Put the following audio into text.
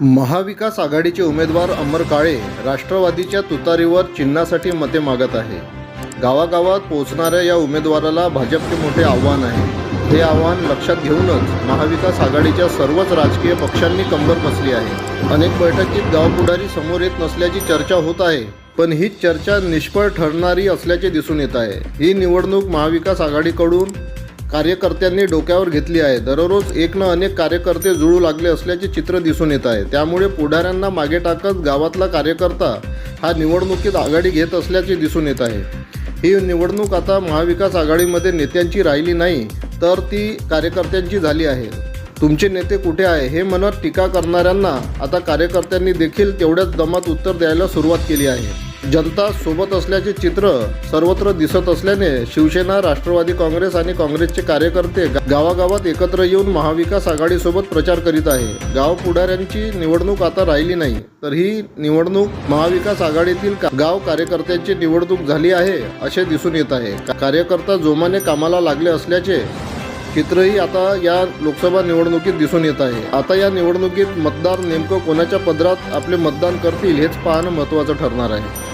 महाविकास आघाडीचे उमेदवार अमर काळे राष्ट्रवादीच्या तुतारीवर चिन्हासाठी मते मागत आहे. गावागावात पोहोचणाऱ्या या उमेदवाराला भाजपचे मोठे आव्हान आहे. हे आव्हान लक्षात घेऊनच महाविकास आघाडीच्या सर्वच राजकीय पक्षांनी कंबर कसली आहे. अनेक बैठकीत गावपुढारी समोर येत नसल्याची चर्चा होत आहे पण ही चर्चा निष्फळ ठरणारी असल्याचे दिसून येत आहे. ही निवडणूक महाविकास आघाडीकडून कार्यकर्त्यांनी डोक्यावर घेतली आहे. दररोज एक न अनेक कार्यकर्ते जुळू लागले असल्याचे चित्र दिसून येत आहे. त्यामुळे पुढाऱ्यांना मागे टाकत गावातला कार्यकर्ता हा निवडणुकीत आघाडी घेत असल्याचे दिसून येत आहे. ही निवडणूक आता महाविकास आघाडीमध्ये नेत्यांची राहिली नाही तर ती कार्यकर्त्यांची झाली आहे. तुमचे नेते कुठे आहे हे म्हणत टीका करणाऱ्यांना आता कार्यकर्त्यांनी देखील तेवढ्याच दमात उत्तर द्यायला सुरुवात केली आहे. जनता सोबत असल्याचे चित्र सर्वत्र दिसत असल्याने शिवसेना राष्ट्रवादी काँग्रेस आणि काँग्रेसचे कार्यकर्ते गावागावात एकत्र येऊन महाविकास आघाडीसोबत प्रचार करीत आहे. गाव पुढाऱ्यांची निवडणूक आता राहिली नाही तर ही निवडणूक महाविकास आघाडीतील गाव कार्यकर्त्यांची निवडणूक झाली आहे असे दिसून येत आहे. कार्यकर्ता जोमाने कामाला लागले असल्याचे चित्रही आता या लोकसभा निवडणुकीत दिसून येत आहे. आता या निवडणुकीत मतदार नेमकं कोणाच्या पदरात आपले मतदान करतील हेच पाहणं महत्त्वाचं ठरणार आहे.